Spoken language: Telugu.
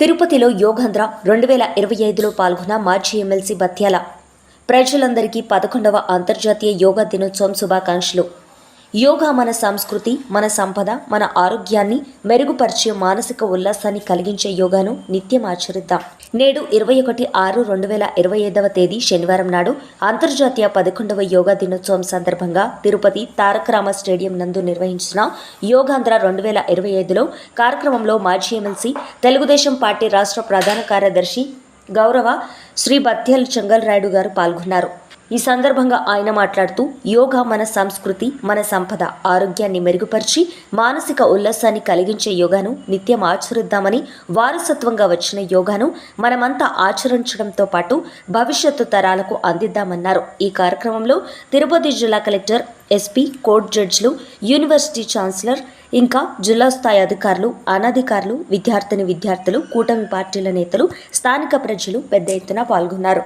తిరుపతిలో యోగాంధ్ర రెండు వేల ఇరవై ఐదులో పాల్గొన్న మాజీ ఎమ్మెల్సీ బత్యాల. ప్రజలందరికీ పదకొండవ అంతర్జాతీయ యోగా దినోత్సవం శుభాకాంక్షలు. యోగా మన సంస్కృతి మన సంపద మన ఆరోగ్యాన్ని మెరుగుపరిచే మానసిక ఉల్లాసాన్ని కలిగించే యోగాను నిత్యం ఆచరిద్దాం. నేడు ఇరవై ఒకటి ఆరు రెండు వేల ఇరవై ఐదవ తేదీ శనివారం నాడు అంతర్జాతీయ పదకొండవ యోగా దినోత్సవం సందర్భంగా తిరుపతి తారక రామ స్టేడియం నందు నిర్వహించిన యోగాంధ్ర రెండు వేల ఇరవై ఐదులో కార్యక్రమంలో మాజీ ఎమ్మెల్సీ తెలుగుదేశం పార్టీ రాష్ట్ర ప్రధాన కార్యదర్శి గౌరవ శ్రీ బత్యల్ చెంగల్ రాయుడు గారు పాల్గొన్నారు. ఈ సందర్భంగా ఆయన మాట్లాడుతూ యోగా మన సంస్కృతి మన సంపద ఆరోగ్యాన్ని మెరుగుపరిచి మానసిక ఉల్లాసాన్ని కలిగించే యోగాను నిత్యం ఆచరిద్దామని వారసత్వంగా వచ్చిన యోగాను మనమంతా ఆచరించడంతో పాటు భవిష్యత్తు తరాలకు అందిద్దామన్నారు. ఈ కార్యక్రమంలో తిరుపతి జిల్లా కలెక్టర్ ఎస్పీ కోర్టు జడ్జిలు యూనివర్సిటీ ఛాన్సలర్ ఇంకా జిల్లా స్థాయి అధికారులు అనధికారులు విద్యార్థిని విద్యార్థులు కూటమి పార్టీల నేతలు స్థానిక ప్రజలు పెద్ద ఎత్తున పాల్గొన్నారు.